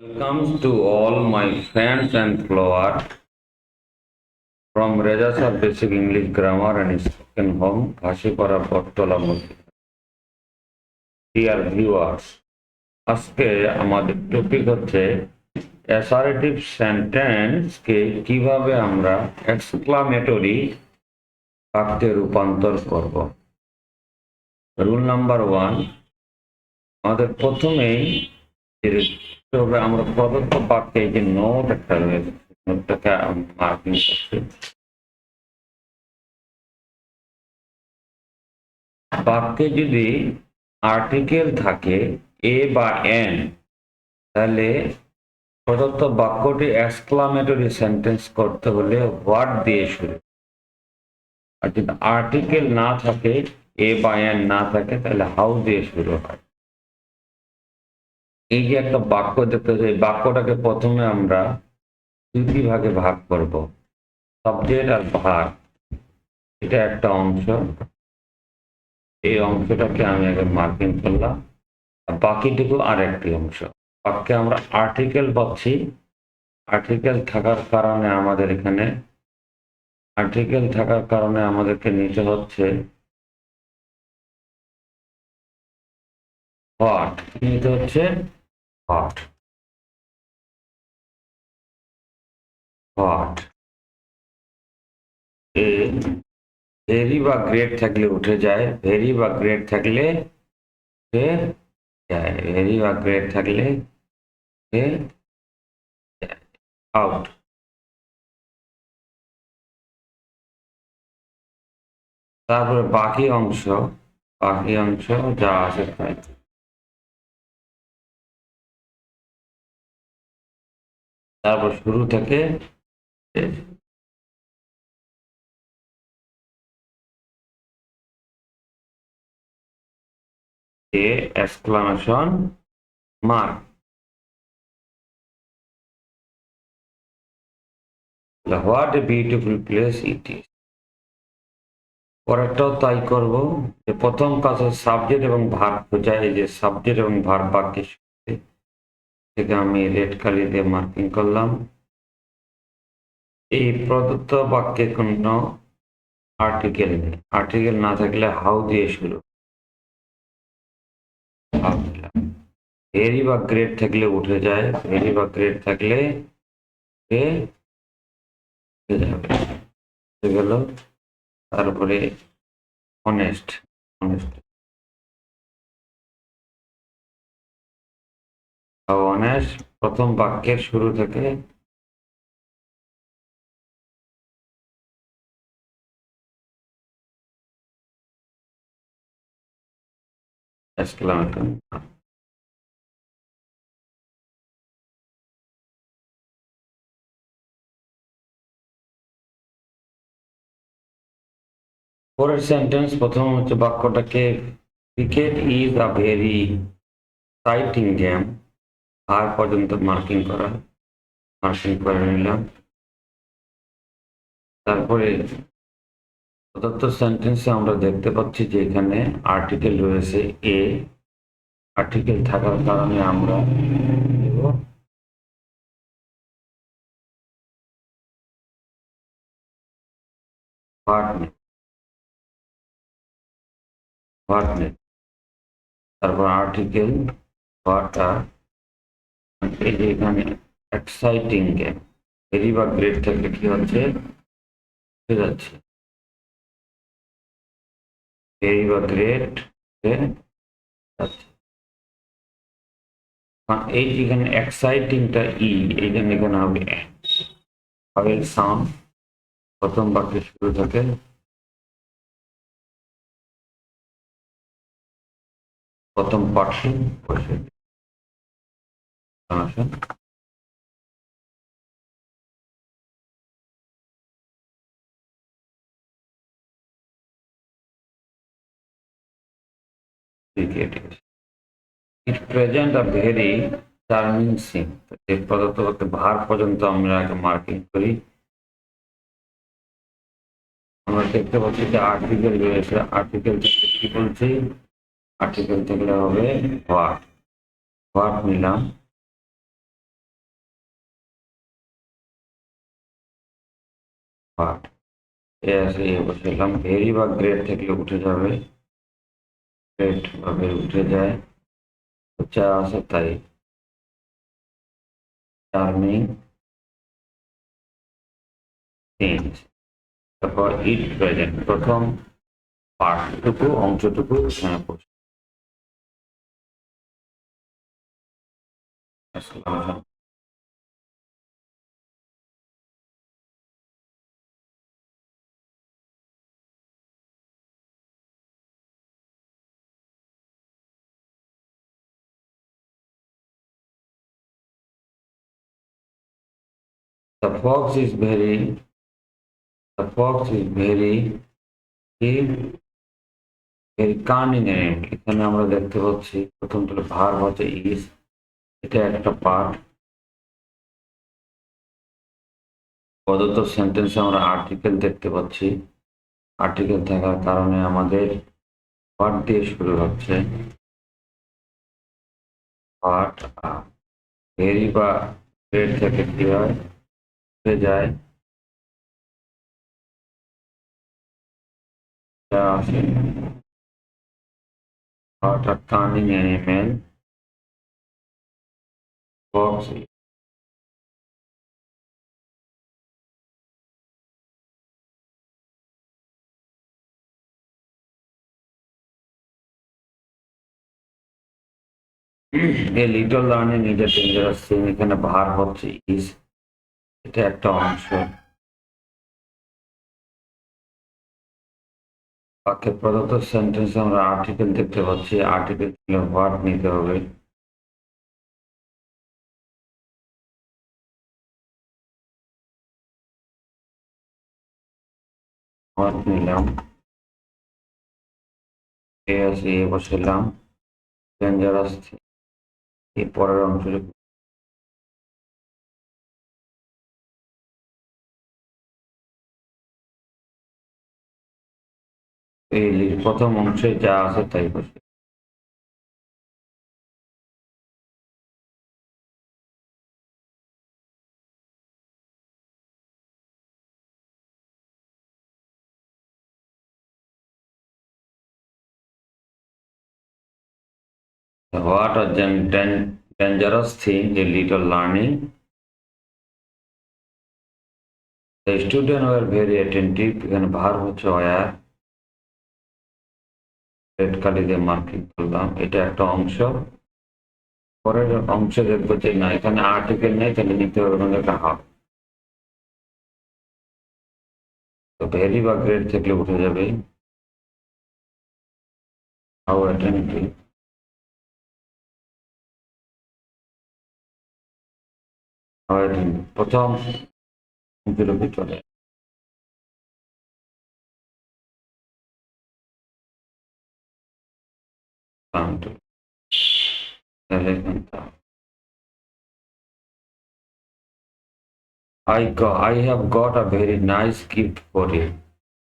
Welcome to all my friends and followers from Sir Basic English Grammar and Spoken Home, Khashipara Bottola Murti. Dear viewers, আজকে আমাদের topic হচ্ছে assertive সেন্টেন্সকে কীভাবে আমরা exclamatory বাক্যে রূপান্তর করব রুল নাম্বার ওয়ান আমাদের প্রথমেই তবে আমরা প্রদত্ত বাক্যে যে নোট একটা রয়েছে, নোটটাকে মার্কিং করছি বাক্যে যদি আর্টিকেল থাকে এ বা এন তাহলে প্রদত্ত বাক্যটি এক্সক্লামেটরি সেন্টেন্স করতে হলে হোয়াট দিয়ে শুরু আর যদি আর্টিকেল না থাকে এ বা এন না থাকে, তাহলে হাউ দিয়ে শুরু হয়? এই যে একটা বাক্য দেখতে এই বাক্যটাকে প্রথমে আমরা দুটি ভাগে ভাগ করব। সাবজেক্ট আর ভাগ, এটা একটা অংশ। এই অংশটাকে আমি আগে মার্কিং করলাম বাকিটুকু আর একটি অংশ। বাক্যে আমরা আর্টিকেল পাচ্ছি। আর্টিকেল থাকার কারণে আমাদের এখানে, আর্টিকেল থাকার কারণে আমাদেরকে নিতে হচ্ছে হোয়াট নিতে হচ্ছে হোয়াট হোয়াট এ ভেরি বা গ্রেট থাকলে উঠে যায় ভেরি বা গ্রেট থাকলে উঠে যায় ভেরি বা গ্রেট থাকলে উঠে আউট তারপরে বাকি অংশ বাকি অংশ যা আছে তারপর শুরু থেকে exclamation mark what a beautiful place it পরেরটাও তাই করব যে প্রথম কাজে সাবজেক্ট এবং ভার এই যে সাবজেক্ট এবং ভার বাক্যের সাথে থেকে আমি রেড কালি দিয়ে মার্কিং করলাম। এই প্রদত্ত বাক্যে কোনো আর্টিকেল নেই। আর্টিকেল না থাকলে হাউ দিয়ে শুরু? ভেরি বা গ্রেড থাকলে উঠে যায়। ভেরি বা গ্রেড থাকলে গেল। তারপরে অনেস্ট অনেস্ট অনেস্ট প্রথম বাক্যের শুরু থেকে exclamation. পরের সেন্টেন্স প্রথম হচ্ছে বাক্যটাকে cricket is a very exciting game আর পর্যন্ত মার্কিং করা, মার্কিং করে নিলাম। তারপরে প্রদত্ত সেন্টেন্সে আমরা দেখতে পাচ্ছি যে এখানে আর্টিকেল রয়েছে এ আর্টিকেল থাকার কারণে আমরা পার্টনার তারপর আর্টিকেল ওয়াটার এই যে এখানে এক্সাইটিং গেম ভেরি বা গ্রেট থাকলে কি হচ্ছে? ঠিক আছে। ভেরি বা গ্রেট এই যেখানে এক্সাইটিংটা ই এই জন্য এখানে হবে ভাবেল সাউন্ড প্রথম বাক্যে শুরু থাকে। প্রথম পাঠ্য বসে আসুন। cricket is. It present a very charming scene. যে পদার্থ করতে ভার পর্যন্ত আমরা মার্কিং করি। আমরা দেখতে পাচ্ছি যে আর্টিকেল আর্টিকেল কি বলছি? আর্টিকেল থেকে হবে হোয়াট হোয়াট নিলাম। পার্ট এ আছে এ বসালাম ভেরি বা গ্রেড থেকে উঠে যাবে গ্রেড ভাবে উঠে যায় যা আছে তাই চার্মিং চেঞ্জ তারপর ইট প্রেজেন্ট প্রথম পার্টটুকু অংশটুকু এখানে বসে The fox is very, the fox is very very cunning animal এখানে আমরা দেখতে পাচ্ছি, প্রথম তো ভার হচ্ছে ইস এটা একটা পার্ট প্রদত্ত সেন্টেন্সে আমরা আর্টিকেল দেখতে পাচ্ছি। আর্টিকেল থাকার কারণে আমাদের পার্ট দিয়ে শুরু হচ্ছে। পার্ট ভেরি বা গ্রেড থেকে কি হয়? হয়ে যায় যা আছে What a cunning animal. Fox a little learning is a dangerous thing এখানে ভার হচ্ছে is এটা একটা অংশ। বাক্যে প্রদত্ত সেন্টেন্স আমরা আর্টিকেল দেখতে পাচ্ছি। আর্টিকেল ভার্ব নিতে হবে। ভার্ব নিলাম। এ ডেঞ্জারাস এই পরের অংশ এই প্রথম অংশে যা আছে তাই বসে What a dan- dan- dangerous thing, a little learning. The student were very attentive. এখানে ভার হচ্ছে অয়ার red কালি দিয়ে মার্কিং করলাম। এটা একটা অংশ। পরের অংশ দেখব যে না, এখানে আর্টিকেল নেই, তাহলে নিতে হবে একটা হাফ তো ভেরি বা গ্রেড থেকে উঠে যাবে। প্রথম অংশের ভিতরে Santo. Elemental. I got, I have got a very nice gift for you.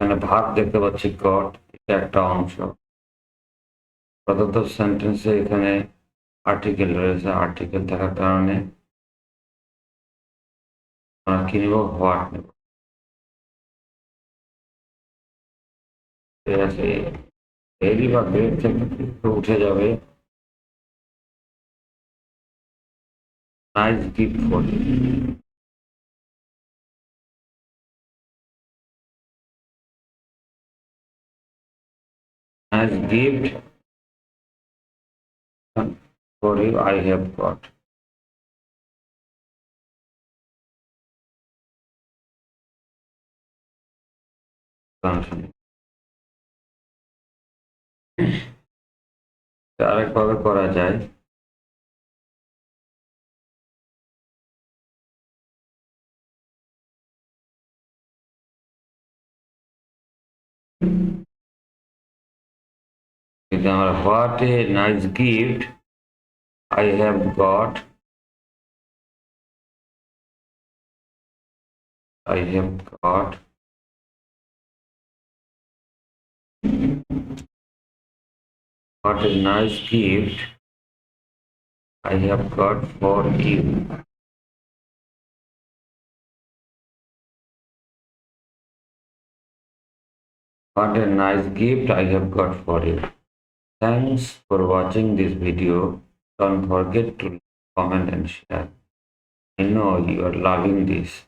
এখানে ভাগ দেখতে পাচ্ছি গট এটা একটা অংশ প্রদত্ত সেন্টেন্সে এখানে আর্টিকেল রয়েছে আর্টিকেল থাকার কারণে আমরা কি নিব হোয়াট নেব ঠিক আছে ভেরি বা গ্রেড থেকে একটু উঠে যাবে nice gift for nice gift for you, I have got. আরেকভাবে করা যায়। কিন্তু আমার what a nice gift I have got I have got what a nice gift I have got for you. What a nice gift I have got for you. Thanks for watching this video. Don't forget to comment and share. I know you are loving this.